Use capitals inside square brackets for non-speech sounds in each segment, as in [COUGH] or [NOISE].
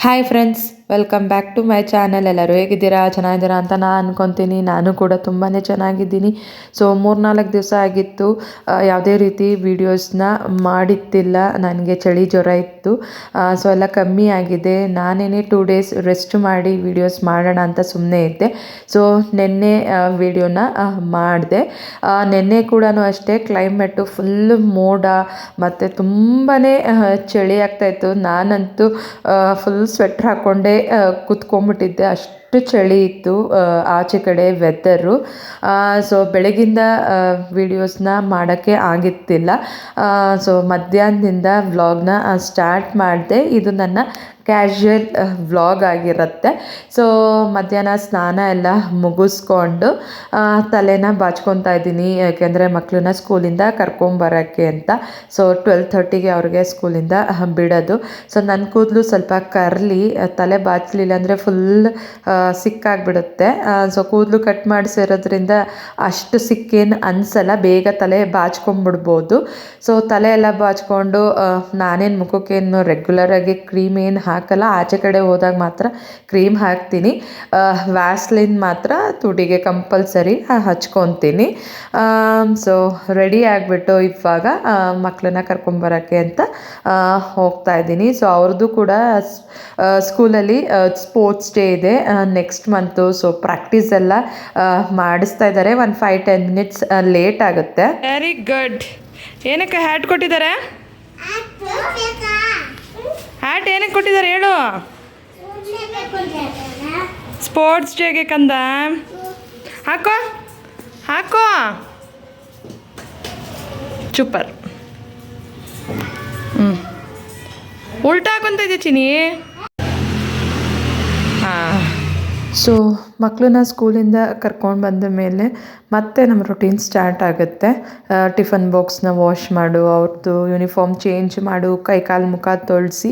Hi friends welcome back to my channel ಎಲ್ಲರೂ ಹೇಗಿದ್ದೀರಾ? ಚೆನ್ನಾಗಿದ್ದೀರಾ ಅಂತ ನಾನು ಅನ್ಕೊತೀನಿ. ನಾನು ಕೂಡ ತುಂಬಾ ಚೆನ್ನಾಗಿದ್ದೀನಿ. ಸೊ ಮೂರ್ನಾಲ್ಕು ದಿವಸ ಆಗಿತ್ತು. ಯಾವುದೇ ರೀತಿ ವೀಡಿಯೋಸ್ನ ಮಾಡಿತ್ತಿಲ್ಲ. ನನಗೆ ಚಳಿ ಜ್ವರ ಇತ್ತು. ಸೊ ಎಲ್ಲ ಕಮ್ಮಿ ಆಗಿದೆ. ನಾನೇನೆ ಟೂ ಡೇಸ್ ರೆಸ್ಟ್ ಮಾಡಿ ವೀಡಿಯೋಸ್ ಮಾಡೋಣ ಅಂತ ಸುಮ್ಮನೆ ಇದ್ದೆ. ಸೊ ನಿನ್ನೆ ವೀಡಿಯೋನ ಮಾಡಿದೆ. ನಿನ್ನೆ ಕೂಡ ಅಷ್ಟೇ ಕ್ಲೈಮೇಟು ಫುಲ್ ಮೋಡ ಮತ್ತು ತುಂಬಾ ಚಳಿ ಆಗ್ತಾಯಿತ್ತು ನಾನಂತೂ ಫುಲ್ ಸ್ವೆಟ್ರ್ ಹಾಕ್ಕೊಂಡೇ ಕುತ್ಕೊಂಡ್ಬಿಟ್ಟಿದ್ದೆ ಅಷ್ಟು ಚಳಿ ಇತ್ತು ಆಚೆ ಕಡೆ ವೆದರು ಸೊ ಬೆಳಗಿಂದ ವೀಡಿಯೋಸ್ನ ಮಾಡೋಕ್ಕೆ ಆಗಿತ್ತಿಲ್ಲ. ಸೊ ಮಧ್ಯಾಹ್ನದಿಂದ ವ್ಲಾಗ್ನ ಸ್ಟಾರ್ಟ್ ಮಾಡಿದೆ. ಇದು ನನ್ನ ಕ್ಯಾಶುಯಲ್ ವ್ಲಾಗ್ ಆಗಿರುತ್ತೆ. ಸೊ ಮಧ್ಯಾಹ್ನ ಸ್ನಾನ ಎಲ್ಲ ಮುಗಿಸ್ಕೊಂಡು ತಲೆನ ಬಾಚ್ಕೊತಾ ಇದ್ದೀನಿ. ಯಾಕೆಂದರೆ ಮಕ್ಕಳನ್ನ ಸ್ಕೂಲಿಂದ ಕರ್ಕೊಂಬರೋಕ್ಕೆ ಅಂತ. ಸೊ ಟ್ವೆಲ್ ಥರ್ಟಿಗೆ ಅವ್ರಿಗೆ ಸ್ಕೂಲಿಂದ ಬಿಡೋದು. ಸೊ ನನ್ನ ಕೂದಲು ಸ್ವಲ್ಪ ಕರ್ಲಿ ತಲೆ ಬಾಚಲಿಲ್ಲ ಅಂದರೆ ಫುಲ್ ಸಿಕ್ಕಾಗ್ಬಿಡುತ್ತೆ. ಸೊ ಕೂದಲು ಕಟ್ ಮಾಡಿಸಿರೋದ್ರಿಂದ ಅಷ್ಟು ಸಿಕ್ಕೇನು ಅನಿಸಲ್ಲ, ಬೇಗ ತಲೆ ಬಾಚ್ಕೊಂಡ್ಬಿಡ್ಬೋದು ಸೊ ತಲೆ ಎಲ್ಲ ಬಾಚ್ಕೊಂಡು ನಾನೇನು ಮುಖಕ್ಕೇನು ರೆಗ್ಯುಲರಾಗಿ ಕ್ರೀಮ್ ಏನು ಹಾಕಲ್ಲ, ಆಚೆ ಕಡೆ ಹೋದಾಗ ಮಾತ್ರ ಕ್ರೀಮ್ ಹಾಕ್ತೀನಿ. ವ್ಯಾಸ್ಲಿನ್ ಮಾತ್ರ ತುಡಿಗೆ ಕಂಪಲ್ಸರಿ ಹಚ್ಕೊತೀನಿ. ಸೊ ರೆಡಿ ಆಗಿಬಿಟ್ಟು ಇವಾಗ ಮಕ್ಕಳನ್ನ ಕರ್ಕೊಂಬರೋಕ್ಕೆ ಅಂತ ಹೋಗ್ತಾ ಇದ್ದೀನಿ. ಸೊ ಅವ್ರದ್ದು ಕೂಡ ಸ್ಕೂಲಲ್ಲಿ ಸ್ಪೋರ್ಟ್ಸ್ ಡೇ ಇದೆ. ನೆಕ್ಸ್ಟ್ ಮಂತು ಸೊ ಪ್ರಾಕ್ಟೀಸ್ ಎಲ್ಲ ಮಾಡಿಸ್ತಾ ಇದ್ದಾರೆ. ಒಂದು ಫೈವ್ ಟೆನ್ ಮಿನಿಟ್ಸ್ ಲೇಟ್ ಆಗುತ್ತೆ. ವೆರಿ ಗುಡ್ ಏನಕ್ಕೆ ಹ್ಯಾಟ್ ಕೊಟ್ಟಿದ್ದಾರೆ? ಹ್ಯಾಟ್ ಏನಕ್ಕೆ ಕೊಟ್ಟಿದ್ದಾರೆ ಹೇಳು? ಸ್ಪೋರ್ಟ್ಸ್ ಡೇಗೆ ಕಂದ? ಹಾಕೋ ಹಾಕೋ. ಸೂಪರ್ ಹ್ಞೂ ಉಲ್ಟಾ ಹಾಕೊಂತ ಚಿನಿ ಸೊ ಮಕ್ಕಳನ್ನ ಸ್ಕೂಲಿಂದ ಕರ್ಕೊಂಡು ಬಂದ ಮೇಲೆ ಮತ್ತೆ ನಮ್ಮ ರೊಟೀನ್ ಸ್ಟಾರ್ಟ್ ಆಗುತ್ತೆ. ಟಿಫನ್ ಬಾಕ್ಸ್ನ ವಾಶ್ ಮಾಡು ಅವ್ರದ್ದು ಯೂನಿಫಾರ್ಮ್ ಚೇಂಜ್ ಮಾಡು, ಕೈ ಕಾಲು ಮುಖ ತೊಳೆಸಿ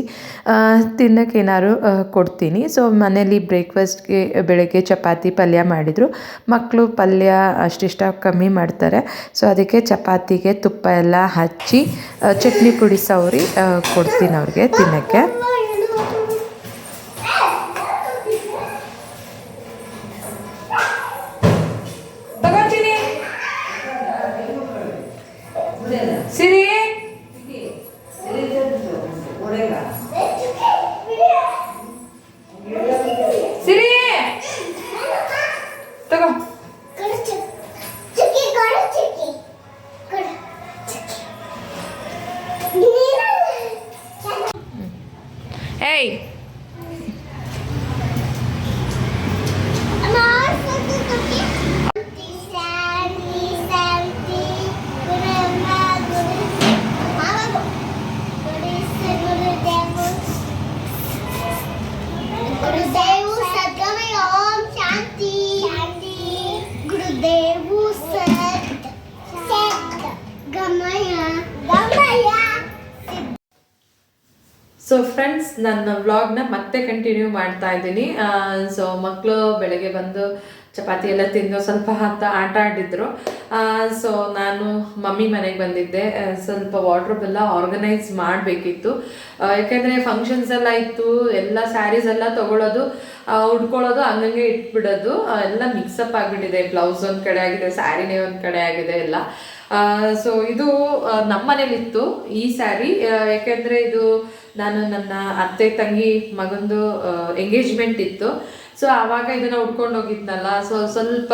ಏನಾದ್ರು ಕೊಡ್ತೀನಿ. ಸೊ ಮನೇಲಿ ಬ್ರೇಕ್ಫಾಸ್ಟ್ಗೆ ಬೆಳಗ್ಗೆ ಚಪಾತಿ ಪಲ್ಯ ಮಾಡಿದರು. ಮಕ್ಕಳು ಪಲ್ಯ ಅಷ್ಟಿಷ್ಟ ಕಮ್ಮಿ ಮಾಡ್ತಾರೆ. ಸೊ ಅದಕ್ಕೆ ಚಪಾತಿಗೆ ತುಪ್ಪ ಎಲ್ಲ ಹಚ್ಚಿ ಚಟ್ನಿ ಪುಡಿ ಸವರಿ ಕೊಡ್ತೀನಿ ಅವ್ರಿಗೆ ತಿನ್ನೋಕ್ಕೆ. ಸಿರಿ ಸೊ ಫ್ರೆಂಡ್ಸ್ ನನ್ನ ವ್ಲಾಗ್ನ ಮತ್ತೆ ಕಂಟಿನ್ಯೂ ಮಾಡ್ತಾ ಇದ್ದೀನಿ. ಸೊ ಮಕ್ಕಳು ಬೆಳಗ್ಗೆ ಬಂದು ಚಪಾತಿ ಎಲ್ಲ ತಿಂದು ಸ್ವಲ್ಪ ಹತ್ತ ಆಟ ಆಡಿದ್ರು. ಸೊ ನಾನು ಮಮ್ಮಿ ಮನೆಗೆ ಬಂದಿದ್ದೆ. ಸ್ವಲ್ಪ ವಾರ್ಡ್ರೋಬ್ ಎಲ್ಲ ಆರ್ಗನೈಸ್ ಮಾಡಬೇಕಿತ್ತು. ಯಾಕೆಂದರೆ ಫಂಕ್ಷನ್ಸ್ ಎಲ್ಲ ಇತ್ತು, ಎಲ್ಲ ಸ್ಯಾರೀಸ್ ಎಲ್ಲ ಉಡ್ಕೊಳ್ಳೋದು ಉಟ್ಕೊಳ್ಳೋದು ಹಂಗಂಗೆ ಇಟ್ಬಿಡೋದು. ಎಲ್ಲ ಮಿಕ್ಸಪ್ ಆಗಿಬಿಟ್ಟಿದೆ. ಬ್ಲೌಸ್ ಒಂದು ಕಡೆ ಆಗಿದೆ ಸ್ಯಾರಿನೇ ಒಂದು ಕಡೆ ಆಗಿದೆ ಎಲ್ಲ. ಸೊ ಇದು ನಮ್ಮ ಮನೇಲಿತ್ತು ಈ ಸ್ಯಾರಿ ಯಾಕೆಂದರೆ ಇದು ನಾನು ನನ್ನ ಅತ್ತೆ, ತಂಗಿ, ಮಗಂದು ಎಂಗೇಜ್ಮೆಂಟ್ ಇತ್ತು. ಸೊ ಆವಾಗ ಇದನ್ನ ಉಟ್ಕೊಂಡು ಹೋಗಿದ್ನಲ್ಲ. ಸೊ ಸ್ವಲ್ಪ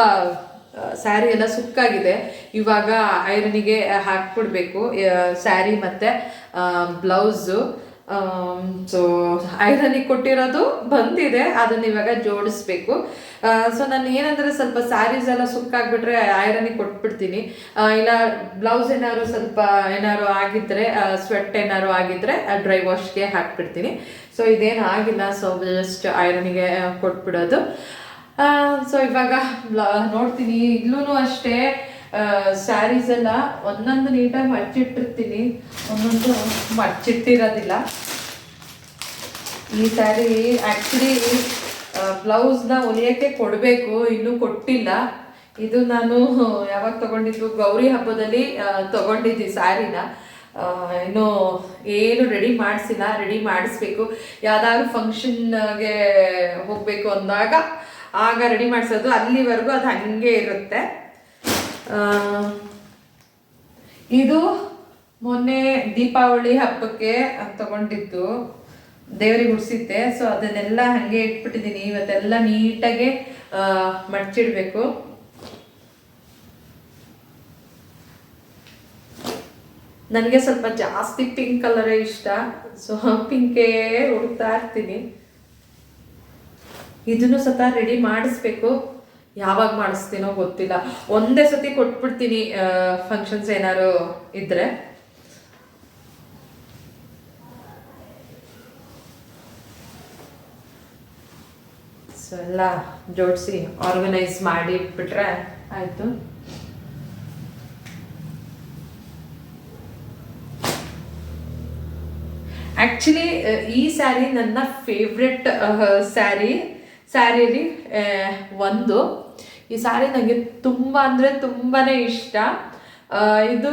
ಸ್ಯಾರಿ ಎಲ್ಲ ಸುಕ್ಕಾಗಿದೆ. ಇವಾಗ ಐರನಿಗೆ ಹಾಕ್ಬಿಡ್ಬೇಕು. ಸ್ಯಾರಿ ಮತ್ತು ಬ್ಲೌಸು. ಸೊ ಐರನಿಗೆ ಕೊಟ್ಟಿರೋದು ಬಂದಿದೆ, ಅದನ್ನ ಇವಾಗ ಜೋಡಿಸ್ಬೇಕು. ಸೊ ನಾನು ಏನಂದ್ರೆ ಸ್ವಲ್ಪ ಸ್ಯಾರೀಸ್ ಎಲ್ಲ ಸುಕ್ಕಾಗ್ಬಿಟ್ರೆ ಐರನಿಗೆ ಕೊಟ್ಬಿಡ್ತೀನಿ. ಇಲ್ಲ ಬ್ಲೌಸ್ ಏನಾದ್ರು ಸ್ವಲ್ಪ ಏನಾದ್ರು ಆಗಿದ್ರೆ ಸ್ವೆಟ್ ಏನಾದ್ರು ಆಗಿದ್ರೆ ಡ್ರೈ ವಾಶ್ಗೆ ಹಾಕ್ಬಿಡ್ತೀನಿ. ಸೊ ಇದೇನು ಆಗಿಲ್ಲ ಸೊ ಜಸ್ಟ್ ಐರನಿಗೆ ಕೊಟ್ಬಿಡೋದು. ಸೊ ಇವಾಗ ನೋಡ್ತೀನಿ. ಇಲ್ಲೂ ಅಷ್ಟೇ ಸ್ಯಾರೀಸ್ ಎಲ್ಲ ಒಂದೊಂದು ನೀಟಾಗಿ ಮಡ್ಚಿಟ್ಟಿರ್ತೀನಿ. ಒಂದೊಂದು ಮಡ್ಚಿಟ್ಟಿರೋದಿಲ್ಲ. ಈ ಸ್ಯಾರಿ ಆ್ಯಕ್ಚುಲಿ ಬ್ಲೌಸ್ನ ಹೊಲಿಯೋಕ್ಕೆ ಕೊಡಬೇಕು, ಇನ್ನೂ ಕೊಟ್ಟಿಲ್ಲ. ಇದು ನಾನು ಯಾವಾಗ ತೊಗೊಂಡಿದ್ದು, ಗೌರಿ ಹಬ್ಬದಲ್ಲಿ ತೊಗೊಂಡಿದ್ದೆ ಸ್ಯಾರಿನ ಇನ್ನೂ ಏನು ರೆಡಿ ಮಾಡಿಸಿಲ್ಲ ರೆಡಿ ಮಾಡಿಸ್ಬೇಕು. ಯಾವ್ದಾದ್ರು ಫಂಕ್ಷನ್ಗೆ ಹೋಗಬೇಕು ಅಂದಾಗ, ಆಗ ರೆಡಿ ಮಾಡಿಸೋದು. ಅಲ್ಲಿವರೆಗೂ ಅದು ಹಾಗೆ ಇರುತ್ತೆ. ಇದು ಮೊನ್ನೆ ದೀಪಾವಳಿ ಹಬ್ಬಕ್ಕೆ ತಗೊಂಡಿದ್ದು ದೇವರಿಗೆ ಉಡ್ಸಿದ್ದೆ. ಸೊ ಅದನ್ನೆಲ್ಲ ಹಾಗೆ ಇಟ್ಬಿಟ್ಟಿದ್ದೀನಿ. ಇವತ್ತೆಲ್ಲ ನೀಟಾಗಿ ಮಡ್ಚಿಡ್ಬೇಕು. ನನಗೆ ಸ್ವಲ್ಪ ಜಾಸ್ತಿ ಪಿಂಕ್ ಕಲರೇ ಇಷ್ಟ. ಸೊ ಪಿಂಕೇ ಹುಡ್ತಾ ಇರ್ತೀನಿ. ಇದನ್ನು ಸತ ರೆಡಿ ಮಾಡಿಸ್ಬೇಕು. ಯಾವಾಗ ಮಾಡಿಸ್ತೀನೋ ಗೊತ್ತಿಲ್ಲ. ಒಂದೇ ಸತಿ ಕೊಟ್ಬಿಡ್ತೀನಿ ಫಂಕ್ಷನ್ಸ್ ಏನಾದ್ರು ಇದ್ರೆ. ಸೊ ಎಲ್ಲ ಜೋಡಿಸಿ ಆರ್ಗನೈಸ್ ಮಾಡಿ ಇಟ್ಬಿಟ್ರೆ ಆಯಿತು. ಆ್ಯಕ್ಚುಲಿ ಈ ಸ್ಯಾರಿ ನನ್ನ ಫೇವ್ರೆಟ್ ಸ್ಯಾರಿ ಸ್ಯಾರಿಯಲ್ಲಿ ಒಂದು. ಈ ಸ್ಯಾರಿ ನನಗೆ ತುಂಬ ಅಂದರೆ ತುಂಬಾ ಇಷ್ಟ. ಇದು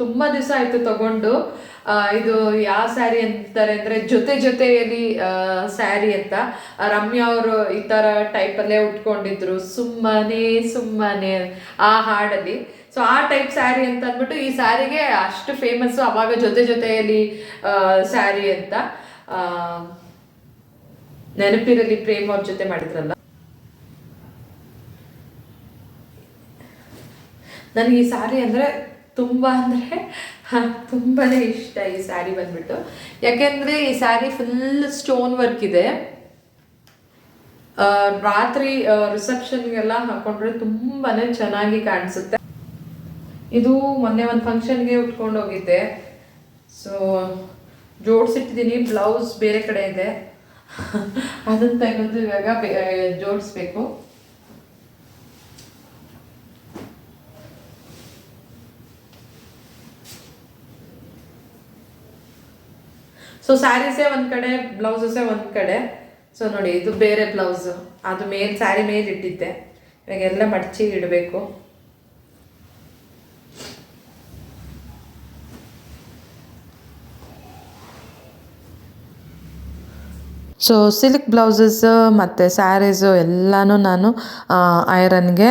ತುಂಬ ದಿವಸ ಆಯಿತು ತಗೊಂಡು. ಇದು ಯಾವ ಸ್ಯಾರಿ ಅಂತಾರೆ ಅಂದರೆ ಜೊತೆ ಜೊತೆಯಲ್ಲಿ ಸ್ಯಾರಿ ಅಂತ. ರಮ್ಯ ಅವರು ಈ ಥರ ಟೈಪಲ್ಲೇ ಉಟ್ಕೊಂಡಿದ್ರು. ಸುಮ್ಮನೆ ಸುಮ್ಮನೆ ಆ ಹಾಡಲ್ಲಿ. ಸೊ ಆ ಟೈಪ್ ಸ್ಯಾರಿ ಅಂತ ಅಂದ್ಬಿಟ್ಟು ಈ ಸ್ಯಾರಿಗೆ ಅಷ್ಟು ಫೇಮಸ್ಸು ಅವಾಗ ಜೊತೆ ಜೊತೆಯಲ್ಲಿ ಸ್ಯಾರಿ ಅಂತ. ನೆನಪಿರಲಿ ಪ್ರೇಮ್ ಅವ್ರ ಜೊತೆ ಮಾಡಿದ್ರಲ್ಲ? ನನಗೆ ಈ ಸ್ಯಾರಿ ಅಂದರೆ ತುಂಬ ಅಂದರೆ ತುಂಬಾ ಇಷ್ಟ ಈ ಸ್ಯಾರಿ ಬಂದ್ಬಿಟ್ಟು. ಯಾಕೆಂದರೆ ಈ ಸ್ಯಾರಿ ಫುಲ್ ಸ್ಟೋನ್ ವರ್ಕ್ ಇದೆ. ರಾತ್ರಿ ರಿಸೆಪ್ಷನ್ಗೆಲ್ಲ ಹಾಕೊಂಡ್ರೆ ತುಂಬಾ ಚೆನ್ನಾಗಿ ಕಾಣಿಸುತ್ತೆ. ಇದು ಮೊನ್ನೆ ಒಂದು ಫಂಕ್ಷನ್ಗೆ ಉಟ್ಕೊಂಡು ಹೋಗಿದ್ದೆ. ಸೊ ಜೋಡಿಸಿಟ್ಟಿದ್ದೀನಿ ಬ್ಲೌಸ್ ಬೇರೆ ಕಡೆ ಇದೆ. [LAUGHS] ಅದನ್ನು ತೆಗೆದು ಇವಾಗ ಜೋಡಿಸ್ಬೇಕು. ಸೊ ಸ್ಯಾರೀಸೇ ಒಂದು ಕಡೆ ಬ್ಲೌಸಸ್ಸೇ ಒಂದು ಕಡೆ. ಸೊ ನೋಡಿ, ಇದು ಬೇರೆ ಬ್ಲೌಸು ಅದು ಮೇಲ್ ಸ್ಯಾರಿ ಮೇಲೆ ಇಟ್ಟಿದ್ದೆ. ಇವಾಗೆಲ್ಲ ಮಡಚಿ ಇಡಬೇಕು. ಸೊ ಸಿಲ್ಕ್ ಬ್ಲೌಸಸ್ ಮತ್ತು ಸ್ಯಾರೀಸು ಎಲ್ಲನೂ ನಾನು ಐರನ್ಗೆ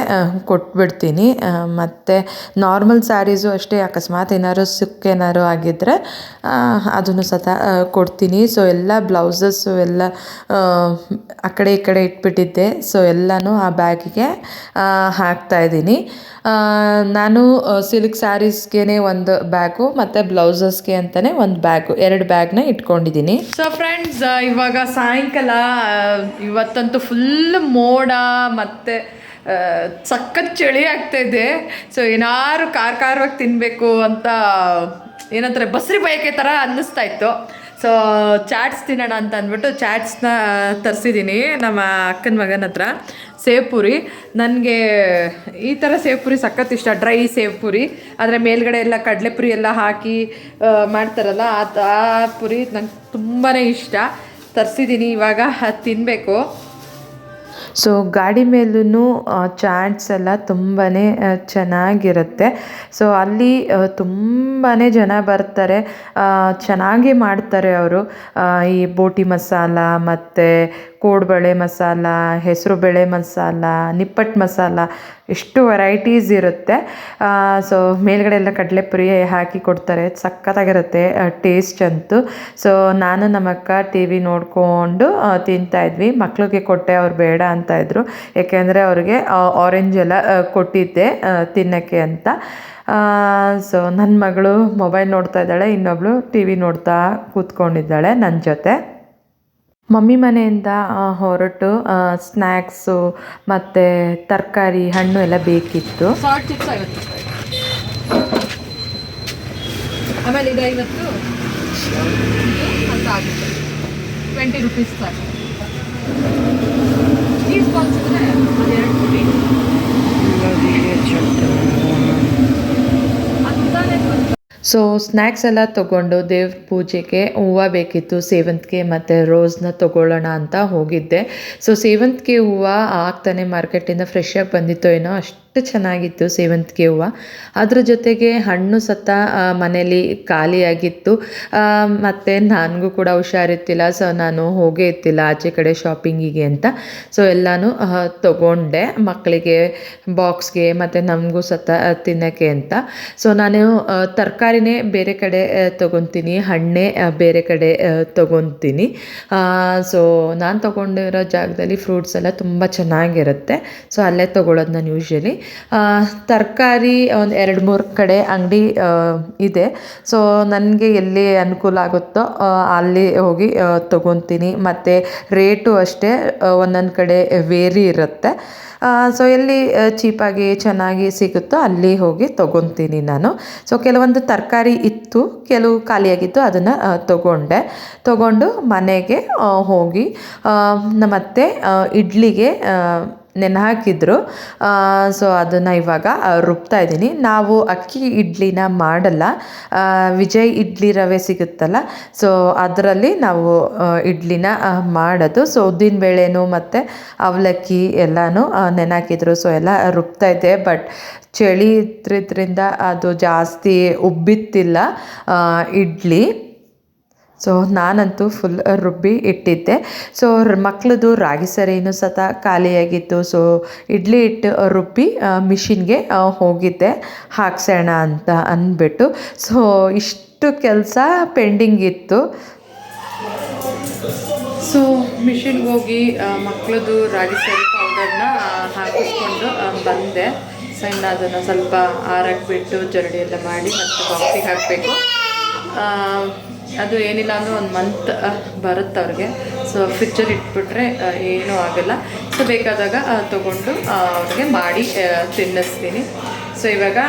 ಕೊಟ್ಬಿಡ್ತೀನಿ. ಮತ್ತು ನಾರ್ಮಲ್ ಸ್ಯಾರೀಸು ಅಷ್ಟೇ, ಅಕಸ್ಮಾತ್ ಏನಾದ್ರು ಸಿಕ್ಕೇನಾರು ಆಗಿದ್ದರೆ ಅದನ್ನು ಸತ ಕೊಡ್ತೀನಿ. ಸೊ ಎಲ್ಲ ಬ್ಲೌಸಸ್ಸು ಎಲ್ಲ, ಆ ಕಡೆ ಈ ಕಡೆ ಇಟ್ಬಿಟ್ಟಿದ್ದೆ. ಸೊ ಎಲ್ಲನೂ ಆ ಬ್ಯಾಗಿಗೆ ಹಾಕ್ತಾಯಿದ್ದೀನಿ ನಾನು ಸಿಲ್ಕ್ ಸ್ಯಾರೀಸ್ಗೆ ಒಂದು ಬ್ಯಾಗು, ಮತ್ತು ಬ್ಲೌಸಸ್ಗೆ ಅಂತಲೇ ಒಂದು ಬ್ಯಾಗು, ಎರಡು ಬ್ಯಾಗ್ನ ಇಟ್ಕೊಂಡಿದ್ದೀನಿ. ಸೊ ಫ್ರೆಂಡ್ಸ್ ಇವಾಗ ಸಾಯಂಕಾಲ ಇವತ್ತಂತೂ ಫುಲ್ ಮೋಡ ಮತ್ತು ಸಖತ್ ಚಳಿ ಆಗ್ತಾ ಇದೆ. ಸೊ ಏನಾರು ಖಾರ ಖಾರವಾಗಿ ತಿನ್ನಬೇಕು ಅಂತ, ಏನಂತಾರೆ, ಬಸ್ರಿ ಬಯಕೆ ಥರ ಅನ್ನಿಸ್ತಾ ಇತ್ತು. ಸೊ ಚಾಟ್ಸ್ ತಿನ್ನೋಣ ಅಂತ ಅಂದ್ಬಿಟ್ಟು ಚಾಟ್ಸ್ನ ತರಿಸಿದ್ದೀನಿ ನಮ್ಮ ಅಕ್ಕನ ಮಗನ ಹತ್ರ ಸೇವ್ ಪುರಿ ನನಗೆ ಈ ಥರ ಸೇವ್ ಪುರಿ ಸಖತ್ ಇಷ್ಟ ಡ್ರೈ ಸೇವ್ ಪುರಿ ಆದರೆ ಮೇಲ್ಗಡೆ ಎಲ್ಲ ಕಡಲೆಪುರಿ ಎಲ್ಲ ಹಾಕಿ ಮಾಡ್ತಾರಲ್ಲ, ಆ ಪುರಿ ನಂಗೆ ತುಂಬಾ ಇಷ್ಟ. ತರಿಸಿದ್ದೀನಿ ಇವಾಗ ಅದು ತಿನ್ನಬೇಕು ಸೊ ಗಾಡಿ ಮೇಲೂ ಚಾಟ್ಸ್ ಎಲ್ಲ ತುಂಬಾ ಚೆನ್ನಾಗಿರುತ್ತೆ. ಸೊ ಅಲ್ಲಿ ತುಂಬಾ ಜನ ಬರ್ತಾರೆ. ಚೆನ್ನಾಗಿ ಮಾಡ್ತಾರೆ ಅವರು. ಈ ಬೋಟಿ ಮಸಾಲ ಮತ್ತು ಕೋಡ್ಬಳೆ ಮಸಾಲ, ಹೆಸರು ಬೇಳೆ ಮಸಾಲ ನಿಪ್ಪಟ್ಟು ಮಸಾಲ ಎಷ್ಟು ವೆರೈಟೀಸ್ ಇರುತ್ತೆ. ಸೊ ಮೇಲ್ಗಡೆ ಎಲ್ಲ ಕಡಲೆಪುರಿ ಹಾಕಿ ಕೊಡ್ತಾರೆ. ಸಖತ್ತಾಗಿರುತ್ತೆ ಟೇಸ್ಟ್ ಅಂತೂ. ಸೊ ನಾನು ನಮ್ಮಕ್ಕ ಟಿ ವಿ ನೋಡಿಕೊಂಡು ತಿಂತಾಯಿದ್ವಿ ಮಕ್ಳಿಗೆ ಕೊಟ್ಟೆ, ಅವ್ರು ಬೇಡ ಅಂತ ಇದ್ರು. ಯಾಕೆಂದರೆ ಅವ್ರಿಗೆ ಆರೆಂಜ್ ಎಲ್ಲ ಕೊಟ್ಟಿದ್ದೆ ತಿನ್ನೋಕ್ಕೆ ಅಂತ. ಸೊ ನನ್ನ ಮಗಳು ಮೊಬೈಲ್ ನೋಡ್ತಾ ಇದ್ದಾಳೆ, ಇನ್ನೊಬ್ಳು ಟಿ ವಿ ನೋಡ್ತಾ ಕೂತ್ಕೊಂಡಿದ್ದಾಳೆ ನನ್ನ ಜೊತೆ. ಮಮ್ಮಿ ಮನೆಯಿಂದ ಹೊರಟು ಸ್ನ್ಯಾಕ್ಸು ಮತ್ತು ತರಕಾರಿ ಹಣ್ಣು ಎಲ್ಲ ಬೇಕಿತ್ತು. ಆಮೇಲೆ ಇದು ಐವತ್ತು ಇದು ಅಂತ ಆಗುತ್ತೆ. Twenty rupees sir cheese balls ಇದ್ದರೆ ಅದೆರಡು. ಸೊ ಸ್ನ್ಯಾಕ್ಸ್ ಎಲ್ಲ ತೊಗೊಂಡು ದೇವ್ರ ಪೂಜೆಗೆ ಹೂವು ಬೇಕಿತ್ತು. ಸೇವಂತಿಗೆ ಮತ್ತು ರೋಸ್ನ ತೊಗೊಳ್ಳೋಣ ಅಂತ ಹೋಗಿದ್ದೆ. ಸೊ ಸೇವಂತಿಗೆ ಹೂವು ಆಗ್ತಾನೆ ಮಾರ್ಕೆಟಿಂದ ಫ್ರೆಶ್ ಆಗಿ ಬಂದಿತ್ತೋ ಏನೋ ಅಷ್ಟು ಚೆನ್ನಾಗಿತ್ತು ಸೇವಂತಿಗೆ ಹೂವು. ಅದ್ರ ಜೊತೆಗೆ ಹಣ್ಣು ಸತ ಮನೇಲಿ ಖಾಲಿಯಾಗಿತ್ತು. ಮತ್ತು ನನಗೂ ಕೂಡ ಹುಷಾರಿತ್ತಿಲ್ಲ ಸೊ ನಾನು ಹೋಗೇ ಇತ್ತಿಲ್ಲ ಆಚೆ ಕಡೆ ಶಾಪಿಂಗಿಗೆ ಅಂತ. ಸೊ ಎಲ್ಲನೂ ತೊಗೊಂಡೆ ಮಕ್ಕಳಿಗೆ ಬಾಕ್ಸ್ಗೆ ಮತ್ತು ನಮಗೂ ಸತ ತಿನ್ನೋಕ್ಕೆ ಅಂತ. ಸೊ ನಾನು ತರಕಾರಿನೇ ಬೇರೆ ಕಡೆ ತೊಗೊತೀನಿ, ಹಣ್ಣೇ ಬೇರೆ ಕಡೆ ತೊಗೊತೀನಿ. ಸೊ ನಾನು ತೊಗೊಂಡಿರೋ ಜಾಗದಲ್ಲಿ ಫ್ರೂಟ್ಸ್ ಎಲ್ಲ ತುಂಬ ಚೆನ್ನಾಗಿರುತ್ತೆ. ಸೊ ಅಲ್ಲೇ ತೊಗೊಳೋದು ನಾನು ಯೂಶ್ವಲಿ ತರಕಾರಿ ಒಂದು ಎರಡು ಮೂರು ಕಡೆ ಅಂಗಡಿ ಇದೆ. ಸೊ ನನಗೆ ಎಲ್ಲಿ ಅನುಕೂಲ ಆಗುತ್ತೋ ಅಲ್ಲಿ ಹೋಗಿ ತೊಗೊತೀನಿ. ಮತ್ತು ರೇಟು ಅಷ್ಟೇ ಒಂದೊಂದು ಕಡೆ ವೇರಿ ಇರುತ್ತೆ. ಸೊ ಎಲ್ಲಿ ಚೀಪಾಗಿ ಚೆನ್ನಾಗಿ ಸಿಗುತ್ತೋ ಅಲ್ಲಿ ಹೋಗಿ ತೊಗೊತೀನಿ ನಾನು. ಸೊ ಕೆಲವೊಂದು ತರಕಾರಿ ಇತ್ತು, ಕೆಲವು ಖಾಲಿಯಾಗಿತ್ತು, ಅದನ್ನು ತೊಗೊಂಡೆ. ತೊಗೊಂಡು ಮನೆಗೆ ಹೋಗಿ ಮತ್ತು ನಮ್ಮತ್ತೆ ಇಡ್ಲಿಗೆ ನೆನೆ ಹಾಕಿದ್ರು. ಸೊ ಅದನ್ನು ಇವಾಗ ರುಬ್ತಾ ಇದ್ದೀನಿ. ನಾವು ಅಕ್ಕಿ ಇಡ್ಲಿನ ಮಾಡಲ್ಲ. ವಿಜಯ್ ಇಡ್ಲಿ ರವೆ ಸಿಗುತ್ತಲ್ಲ ಸೊ ಅದರಲ್ಲಿ ನಾವು ಇಡ್ಲಿನ ಮಾಡೋದು. ಸೊ ಉದ್ದಿನ ಬೇಳೆನೂ ಮತ್ತು ಅವಲಕ್ಕಿ ಎಲ್ಲನೂ ನೆನೆ ಹಾಕಿದ್ರು. ಸೊ ಎಲ್ಲ ರುಬ್ತಾ ಇದ್ದೆ. ಬಟ್ ಚಳಿ ಇದ್ರಿಂದ ಅದು ಜಾಸ್ತಿ ಉಬ್ಬಿತ್ತಿಲ್ಲ ಇಡ್ಲಿ. ಸೊ ನಾನಂತೂ ಫುಲ್ ರುಬ್ಬಿ ಇಟ್ಟಿದ್ದೆ. ಸೊ ಮಕ್ಕಳದು ರಾಗಿ ಸರಿನೂ ಸತ ಖಾಲಿಯಾಗಿತ್ತು. ಸೊ ಇಡ್ಲಿ ಇಟ್ಟು ರುಬ್ಬಿ ಮಿಷಿನ್ಗೆ ಹೋಗಿದ್ದೆ. ಹಾಕ್ಸೋಣ ಅಂತ ಅಂದ್ಬಿಟ್ಟು. ಸೊ ಇಷ್ಟು ಕೆಲಸ ಪೆಂಡಿಂಗ್ ಇತ್ತು. ಸೊ ಮಿಷಿನ್ಗೆ ಹೋಗಿ ಮಕ್ಕಳದು ರಾಗಿ ಸರಿ ಪೌಡರ್ನ ಹಾಕಿಸ್ಕೊಂಡು ಬಂದೆ. ಸೊ ಇನ್ನು ಅದನ್ನು ಸ್ವಲ್ಪ ಆರಕ್ಕೆ ಬಿಟ್ಟು ಜರಡಿ ಎಲ್ಲ ಮಾಡಿ ಮತ್ತು ಬಾಕ್ಸಿಗೆ ಹಾಕಬೇಕು. ಅದು ಏನಿಲ್ಲ ಅಂದರೆ ಒಂದು ಮಂತ್ ಬರುತ್ತೆ ಅವ್ರಿಗೆ. ಸೊ ಫ್ರಿಜ್ಜಲ್ಲಿ ಇಟ್ಬಿಟ್ರೆ ಏನೂ ಆಗಲ್ಲ. ಸೊ ಬೇಕಾದಾಗ ತೊಗೊಂಡು ಅವ್ರಿಗೆ ಮಾಡಿ ತಿನ್ನಿಸ್ತೀನಿ. ಸೊ ಇವಾಗ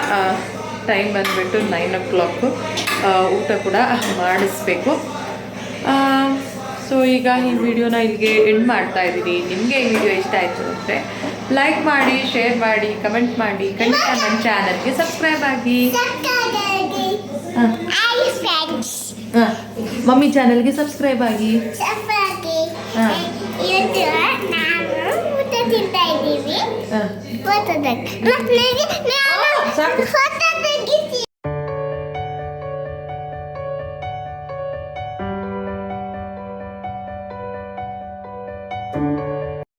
ಟೈಮ್ ಬಂದುಬಿಟ್ಟು ನೈನ್ ಓ ಕ್ಲಾಕು ಊಟ ಕೂಡ ಮಾಡಿಸ್ಬೇಕು. ಸೊ ಈಗ ಈ ವಿಡಿಯೋನ ಇಲ್ಲಿಗೆ ಎಂಡ್ ಮಾಡ್ತಾ ಇದ್ದೀನಿ. ನಿಮಗೆ ಈ ವಿಡಿಯೋ ಇಷ್ಟ ಆಯಿತು ಅಂದರೆ ಲೈಕ್ ಮಾಡಿ ಶೇರ್ ಮಾಡಿ ಕಮೆಂಟ್ ಮಾಡಿ. ಖಂಡಿತ ನನ್ನ ಚಾನಲ್ಗೆ ಸಬ್ಸ್ಕ್ರೈಬ್ ಆಗಿ. ಮಮ್ಮಿ ಚಾನಲ್ಗೆ ಸಬ್ಸ್ಕ್ರೈಬ್ ಆಗಿ. ಸಾಕು.